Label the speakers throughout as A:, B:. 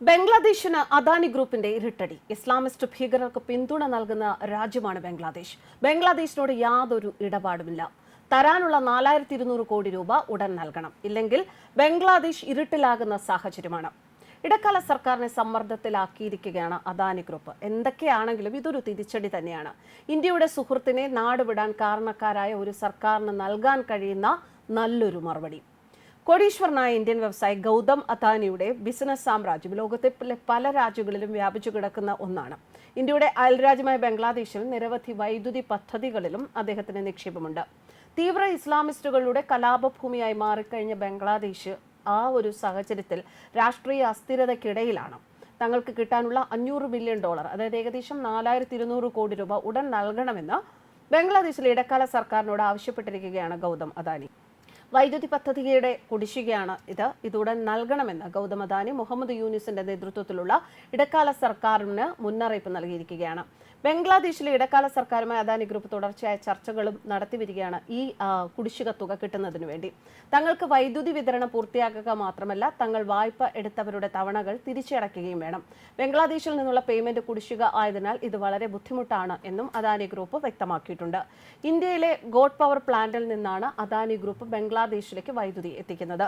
A: ബംഗ്ലാദേശിന് അദാനി ഗ്രൂപ്പിന്റെ ഇരുട്ടടി. ഇസ്ലാമിസ്റ്റ് ഭീകരർക്ക് പിന്തുണ നൽകുന്ന രാജ്യമാണ് ബംഗ്ലാദേശ്. ബംഗ്ലാദേശിനോട് യാതൊരു ഇടപാടുമില്ല. തരാനുള്ള നാലായിരത്തി ഇരുന്നൂറ് കോടി രൂപ ഉടൻ നൽകണം. ഇല്ലെങ്കിൽ ബംഗ്ലാദേശ് ഇരുട്ടിലാകുന്ന സാഹചര്യമാണ്. ഇടക്കാല സർക്കാരിനെ സമ്മർദ്ദത്തിലാക്കിയിരിക്കുകയാണ് അദാനി ഗ്രൂപ്പ്. എന്തൊക്കെയാണെങ്കിലും ഇതൊരു തിരിച്ചടി തന്നെയാണ്. ഇന്ത്യയുടെ സുഹൃത്തിനെ നാടുവിടാൻ കാരണക്കാരായ ഒരു സർക്കാരിന് നൽകാൻ കഴിയുന്ന നല്ലൊരു മറുപടി. കോടീശ്വരനായ ഇന്ത്യൻ വ്യവസായി ഗൗതം അതാനിയുടെ ബിസിനസ് സാമ്രാജ്യം ലോകത്തെ പല- പല രാജ്യങ്ങളിലും വ്യാപിച്ചു കിടക്കുന്ന ഒന്നാണ്. ഇന്ത്യയുടെ അയൽരാജ്യമായ ബംഗ്ലാദേശിൽ നിരവധി വൈദ്യുതി പദ്ധതികളിലും അദ്ദേഹത്തിന് നിക്ഷേപമുണ്ട്. തീവ്ര ഇസ്ലാമിസ്റ്റുകളുടെ കലാപഭൂമിയായി മാറിക്കഴിഞ്ഞ ബംഗ്ലാദേശ് ആ ഒരു സാഹചര്യത്തിൽ രാഷ്ട്രീയ അസ്ഥിരതയ്ക്കിടയിലാണ്. തങ്ങൾക്ക് കിട്ടാനുള്ള അഞ്ഞൂറ് ബില്യൺ ഡോളർ അതായത് ഏകദേശം നാലായിരത്തി ഇരുന്നൂറ് കോടി രൂപ ഉടൻ നൽകണമെന്ന് ബംഗ്ലാദേശിലെ ഇടക്കാല സർക്കാരിനോട് ആവശ്യപ്പെട്ടിരിക്കുകയാണ് ഗൗതം അദാനി. വൈദ്യുതി പദ്ധതിയുടെ കുടിശ്ശികയാണ് ഇത്. ഇതുടൻ നൽകണമെന്ന് ഗൗതം മുഹമ്മദ് യൂനിസിന്റെ നേതൃത്വത്തിലുള്ള ഇടക്കാല സർക്കാരിന് മുന്നറിയിപ്പ് നൽകിയിരിക്കുകയാണ്. ബംഗ്ലാദേശിലെ ഇടക്കാല സർക്കാരുമായി അദാനി ഗ്രൂപ്പ് തുടർച്ചയായ ചർച്ചകളും നടത്തിവരികയാണ് ഈ കുടിശ്ശിക തുക കിട്ടുന്നതിന് വേണ്ടി. തങ്ങൾക്ക് വൈദ്യുതി വിതരണം പൂർത്തിയാക്കുക മാത്രമല്ല തങ്ങൾ വായ്പ എടുത്തവരുടെ തവണകൾ തിരിച്ചടയ്ക്കുകയും വേണം. ബംഗ്ലാദേശിൽ നിന്നുള്ള പേയ്മെന്റ് കുടിശ്ശിക ആയതിനാൽ ഇത് വളരെ ബുദ്ധിമുട്ടാണ് എന്നും അദാനി ഗ്രൂപ്പ് വ്യക്തമാക്കിയിട്ടുണ്ട്. ഇന്ത്യയിലെ ഗോഡ് പവർ പ്ലാന്റിൽ നിന്നാണ് അദാനി ഗ്രൂപ്പ് ബംഗ്ലാദേശിലേക്ക് വൈദ്യുതി എത്തിക്കുന്നത്.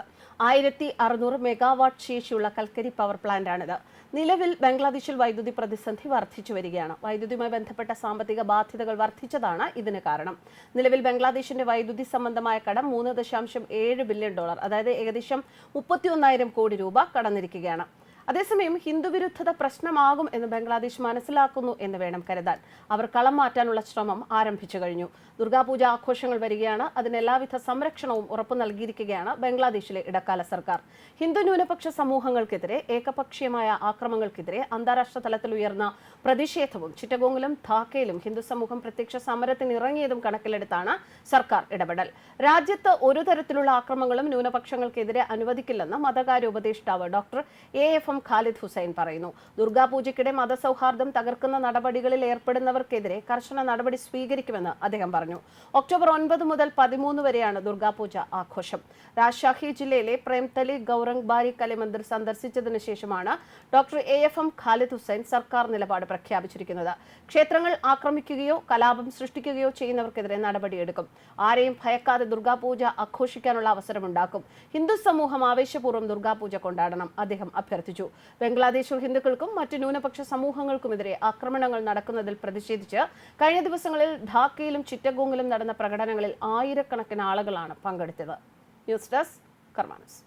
A: ആയിരത്തി അറുന്നൂറ് മെഗാവാട്ട് ശേഷിയുള്ള കൽക്കരി പവർ പ്ലാന്റാണിത്. നിലവിൽ ബംഗ്ലാദേശിൽ വൈദ്യുതി പ്രതിസന്ധി വർദ്ധിച്ചു വരികയാണ് വൈദ്യുതിയുമായി ബന്ധപ്പെട്ട സാമ്പത്തിക ബാധ്യതകൾ വർദ്ധിച്ചതാണ് ഇതിന് കാരണം. നിലവിൽ ബംഗ്ലാദേശിന്റെ വൈദ്യുതി സംബന്ധമായ കടം മൂന്ന് ദശാംശം ഏഴ് ബില്യൺ ഡോളർ അതായത് ഏകദേശം മുപ്പത്തിയൊന്നായിരം കോടി രൂപ കടന്നിരിക്കുകയാണ്. അതേസമയം ഹിന്ദുവിരുദ്ധത പ്രശ്നമാകും എന്ന് ബംഗ്ലാദേശ് മനസ്സിലാക്കുന്നു എന്ന് വേണം കരുതാൻ. അവർ കളം മാറ്റാനുള്ള ശ്രമം ആരംഭിച്ചു കഴിഞ്ഞു. ദുർഗാപൂജ ആഘോഷങ്ങൾ വരികയാണ്. അതിന് എല്ലാവിധ സംരക്ഷണവും ഉറപ്പു നൽകിയിരിക്കുകയാണ് ബംഗ്ലാദേശിലെ ഇടക്കാല സർക്കാർ. ഹിന്ദു ന്യൂനപക്ഷ സമൂഹങ്ങൾക്കെതിരെ ഏകപക്ഷീയമായ ആക്രമങ്ങൾക്കെതിരെ അന്താരാഷ്ട്ര തലത്തിൽ ഉയർന്ന പ്രതിഷേധവും ചിറ്റഗോങ്ങിലും ധാക്കയിലും ഹിന്ദു സമൂഹം പ്രത്യക്ഷ സമരത്തിന് ഇറങ്ങിയതും കണക്കിലെടുത്താണ് സർക്കാർ ഇടപെടൽ. രാജ്യത്ത് ഒരു തരത്തിലുള്ള ആക്രമങ്ങളും ന്യൂനപക്ഷങ്ങൾക്കെതിരെ അനുവദിക്കില്ലെന്ന് മതകാര്യ ഉപദേഷ്ടാവ് doctor A F M Khalid Hussain പറയുന്നു. ദുർഗാപൂജയ്ക്കിടെ മതസൗഹാർദ്ദം തകർക്കുന്ന നടപടികളിൽ ഏർപ്പെടുന്നവർക്കെതിരെ കർശന നടപടി സ്വീകരിക്കുമെന്ന് അദ്ദേഹം പറഞ്ഞു. ഒക്ടോബർ ഒൻപത് മുതൽ പതിമൂന്ന് വരെയാണ് ദുർഗാപൂജ ആഘോഷം. രാജ്ഷാഹി ജില്ലയിലെ പ്രേംതലി ഗൗറംഗ് ബാരി കലിമന്ദിർ സന്ദർശിച്ചതിന് ശേഷമാണ് doctor A F M Khalid Hussain സർക്കാർ നിലപാട് പ്രഖ്യാപിച്ചിരിക്കുന്നത്. ക്ഷേത്രങ്ങൾ ആക്രമിക്കുകയോ കലാപം സൃഷ്ടിക്കുകയോ ചെയ്യുന്നവർക്കെതിരെ നടപടിയെടുക്കും. ആരെയും ഭയക്കാതെ ദുർഗാപൂജ ആഘോഷിക്കാനുള്ള അവസരമുണ്ടാക്കും. ഹിന്ദു സമൂഹം ആവേശപൂർവം ദുർഗാപൂജ കൊണ്ടാടണം അദ്ദേഹം അഭ്യർത്ഥിച്ചു. ബംഗ്ലാദേശിൽ ഹിന്ദുക്കൾക്കും മറ്റ് ന്യൂനപക്ഷ സമൂഹങ്ങൾക്കുമെതിരെ ആക്രമണങ്ങൾ നടക്കുന്നതിൽ പ്രതിഷേധിച്ച് കഴിഞ്ഞ ദിവസങ്ങളിൽ ധാക്കയിലും ചിറ്റഗോങ്ങിലും നടന്ന പ്രകടനങ്ങളിൽ ആയിരക്കണക്കിന് ആളുകളാണ് പങ്കെടുത്തത്. News desk കർമാനസ്.